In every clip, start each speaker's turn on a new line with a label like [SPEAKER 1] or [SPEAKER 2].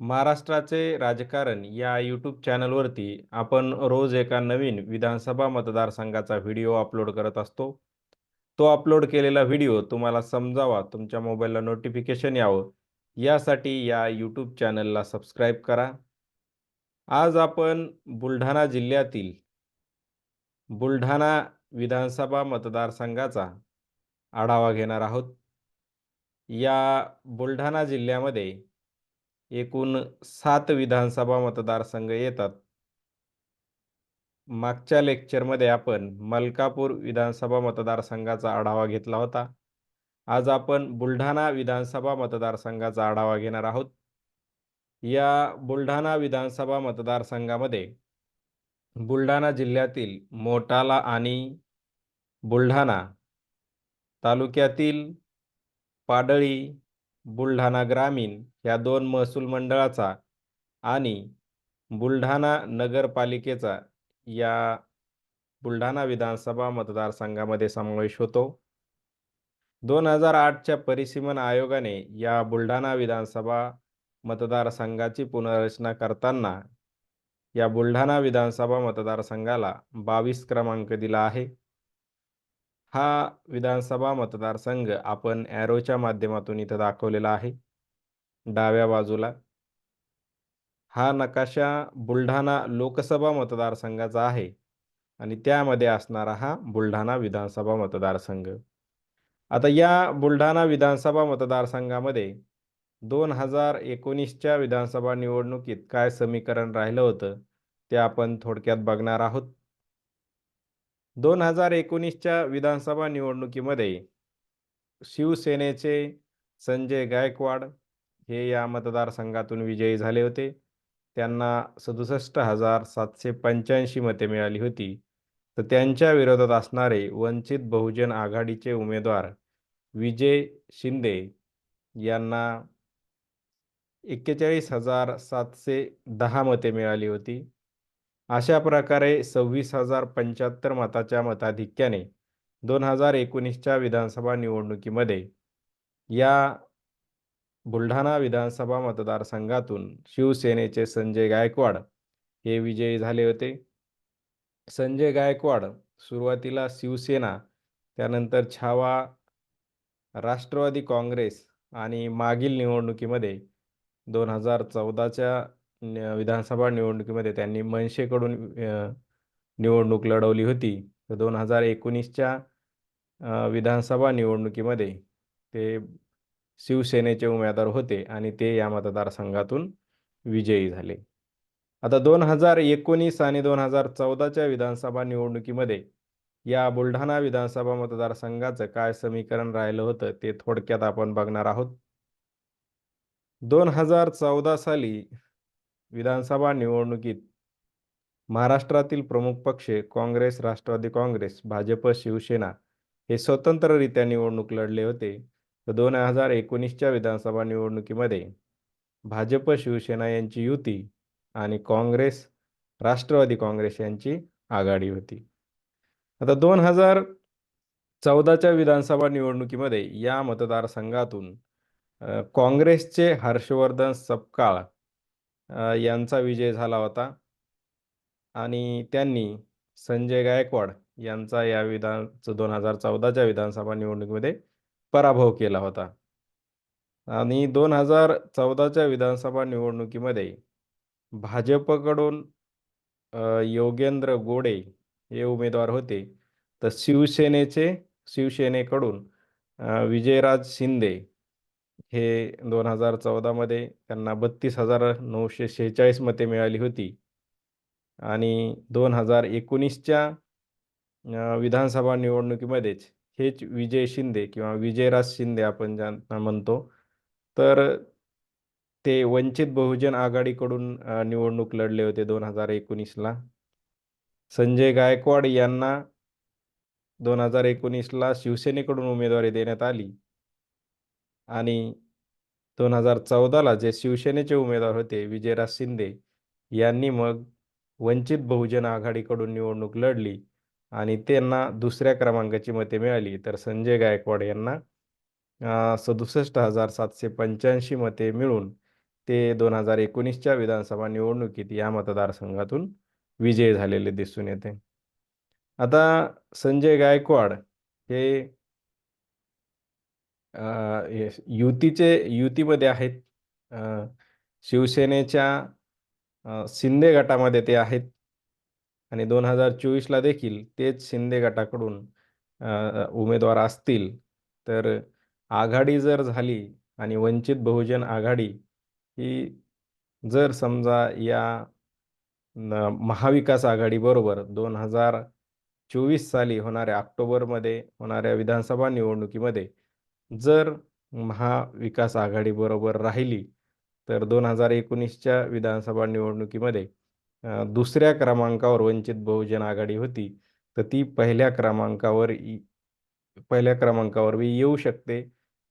[SPEAKER 1] महाराष्ट्राचे राजकारण या यूट्यूब चॅनलवरती आपण रोज एका नवीन विधानसभा मतदारसंघाचा व्हिडिओ अपलोड करत असतो. तो अपलोड केलेला व्हिडिओ तुम्हाला समजावा तुमच्या मोबाईलला नोटिफिकेशन यावं. यासाठी या यूट्यूब चॅनलला सबस्क्राईब करा. आज आपण बुलढाणा जिल्ह्यातील बुलढाणा विधानसभा मतदारसंघाचा आढावा घेणार आहोत. या बुलढाणा जिल्ह्यामध्ये एकूण सात विधानसभा मतदारसंघ येतात. मागच्या लेक्चरमध्ये आपण मलकापूर विधानसभा मतदारसंघाचा आढावा घेतला होता. आज आपण बुलढाणा विधानसभा मतदारसंघाचा आढावा घेणार आहोत. या बुलढाणा विधानसभा मतदारसंघामध्ये बुलढाणा जिल्ह्यातील मोटाला आणि बुलढाणा तालुक्यातील पाडळी बुलढाणा ग्रामीण या दोन महसूल मंडळाचा आणि बुलढाणा नगरपालिकेचा या बुलढाणा विधानसभा मतदारसंघामध्ये समावेश होतो. दोन हजार आठच्या परिसीमन आयोगाने या बुलढाणा विधानसभा मतदारसंघाची पुनर्रचना करताना या बुलढाणा विधानसभा मतदारसंघाला बावीस क्रमांक दिला आहे. हा विधानसभा मतदारसंघ आपण ॲरोच्या माध्यमातून इथं दाखवलेला आहे. डाव्या बाजूला. हा नकाशा बुलढाणा लोकसभा मतदारसंघाचा आहे आणि त्यामध्ये असणारा हा बुलढाणा विधानसभा मतदारसंघ. आता या बुलढाणा विधानसभा मतदारसंघामध्ये दोन हजार एकोणीसच्या विधानसभा निवडणुकीत काय समीकरण राहिलं होतं ते आपण थोडक्यात बघणार आहोत. दोन हजार एकोणीसच्या विधानसभा निवडणुकीमध्ये शिवसेनेचे संजय गायकवाड हे या मतदारसंघातून विजयी झाले होते. त्यांना सदुसष्ट हजार सातशे पंच्याऐंशी मते मिळाली होती. तर त्यांच्या विरोधात असणारे वंचित बहुजन आघाडीचे उमेदवार विजय शिंदे यांना एक्केचाळीस हजार सातशे दहा मते मिळाली होती. अशा प्रकारे सव्वीस हजार पंच्याहत्तर मताच्या मताधिक्याने दोन हजार एकोणीसच्या विधानसभा निवडणुकीमध्ये या बुलढाणा विधानसभा मतदारसंघातून शिवसेनेचे संजय गायकवाड हे विजयी झाले होते. संजय गायकवाड सुरुवातीला शिवसेना त्यानंतर छावा राष्ट्रवादी काँग्रेस आणि मागील निवडणुकीमध्ये दोन हजार चौदाच्या विधानसभा निवडणुकीमध्ये त्यांनी मनसेकडून निवडणूक लढवली होती. तर दोन हजार एकोणीसच्या विधानसभा निवडणुकीमध्ये ते शिवसेनेचे उमेदवार होते आणि ते या मतदारसंघातून विजयी झाले. आता दोन हजार एकोणीस आणि दोन हजार चौदाच्या विधानसभा निवडणुकीमध्ये या बुलढाणा विधानसभा मतदारसंघाचं काय समीकरण राहिलं होतं ते थोडक्यात आपण बघणार आहोत. दोन हजार चौदा साली विधानसभा निवडणुकीत महाराष्ट्रातील प्रमुख पक्ष काँग्रेस राष्ट्रवादी काँग्रेस भाजप शिवसेना हे स्वतंत्ररित्या निवडणूक लढले होते. तर दोन हजार एकोणीसच्या विधानसभा निवडणुकीमध्ये भाजप शिवसेना यांची युती आणि काँग्रेस राष्ट्रवादी काँग्रेस यांची आघाडी होती. आता दोन हजार चौदाच्या विधानसभा निवडणुकीमध्ये या मतदारसंघातून काँग्रेसचे हर्षवर्धन सपकाळ यांचा विजय झाला होता. आणि त्यांनी संजय गायकवाड यांचा या विधान दोन हजार चौदाच्या विधानसभा निवडणुकीमध्ये पराभव केला होता. आणि दोन हजार चौदाच्या विधानसभा निवडणुकीमध्ये भाजपकडून योगेंद्र गोडे हे उमेदवार होते. तर शिवसेनेचे शिवसेनेकडून विजयराज शिंदे हे दोन हजार चौदामध्ये त्यांना बत्तीस हजार नऊशे शेहेचाळीस मते मिळाली होती. आणि दोन हजार एकोणीसच्या विधानसभा निवडणुकीमध्येच हेच विजय शिंदे किंवा विजयराज शिंदे आपण ज्यांना म्हणतो तर ते वंचित बहुजन आघाडीकडून निवडणूक लढले होते दोन हजार एकोणीसला. संजय गायकवाड यांना दोन हजार एकोणीसला शिवसेनेकडून उमेदवारी देण्यात आली. आणि दोन हजार चौदाला जे शिवसेनेचे उमेदवार होते विजयराज शिंदे यांनी मग वंचित बहुजन आघाडीकडून निवडणूक लढली आणि त्यांना दुसऱ्या क्रमांकाची मते मिळाली. तर संजय गायकवाड यांना सदुसष्ट हजार सातशे पंच्याऐंशी मते मिळून ते दोन हजार एकोणीसच्या विधानसभा निवडणुकीत या मतदारसंघातून विजयी झालेले दिसून येते. आता संजय गायकवाड हे युतीचे युतीमध्ये आहेत शिवसेनेच्या शिंदे गटामध्ये ते आहेत. आणि दोन हजार चोवीसला देखील तेच शिंदे गटाकडून उमेदवार असतील. तर आघाडी जर झाली आणि वंचित बहुजन आघाडी ही जर समजा या महाविकास आघाडीबरोबर दोन हजार चोवीस साली होणाऱ्या ऑक्टोबरमध्ये होणाऱ्या विधानसभा निवडणुकीमध्ये जर महाविकास आघाडीबरोबर राहिली तर दोन हजार एकोणीसच्या विधानसभा निवडणुकीमध्ये दुसऱ्या क्रमांकावर वंचित बहुजन आघाडी होती तर ती पहिल्या क्रमांकावर पहिल्या क्रमांकावर बी येऊ शकते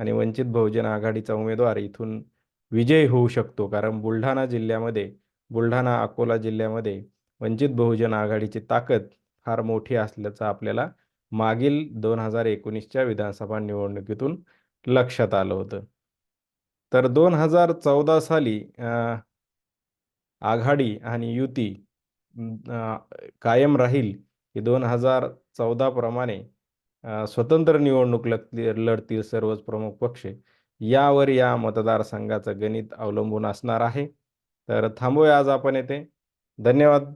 [SPEAKER 1] आणि वंचित बहुजन आघाडीचा उमेदवार इथून विजयी होऊ शकतो. कारण बुलढाणा जिल्ह्यामध्ये बुलढाणा अकोला जिल्ह्यामध्ये वंचित बहुजन आघाडीची ताकद फार मोठी असल्याचं आपल्याला मागील दोन हजार एकोणीसच्या विधानसभा निवडणुकीतून लक्षात आलं होतं. तर दोन हजार चौदा साली आघाडी आणि युती कायम राहील की दोन हजार चौदाप्रमाणे स्वतंत्र निवडणूक लढतील लढतील सर्वच प्रमुख पक्ष यावर या मतदारसंघाचं गणित अवलंबून असणार आहे. तर थांबूया आज आपण येथे. धन्यवाद.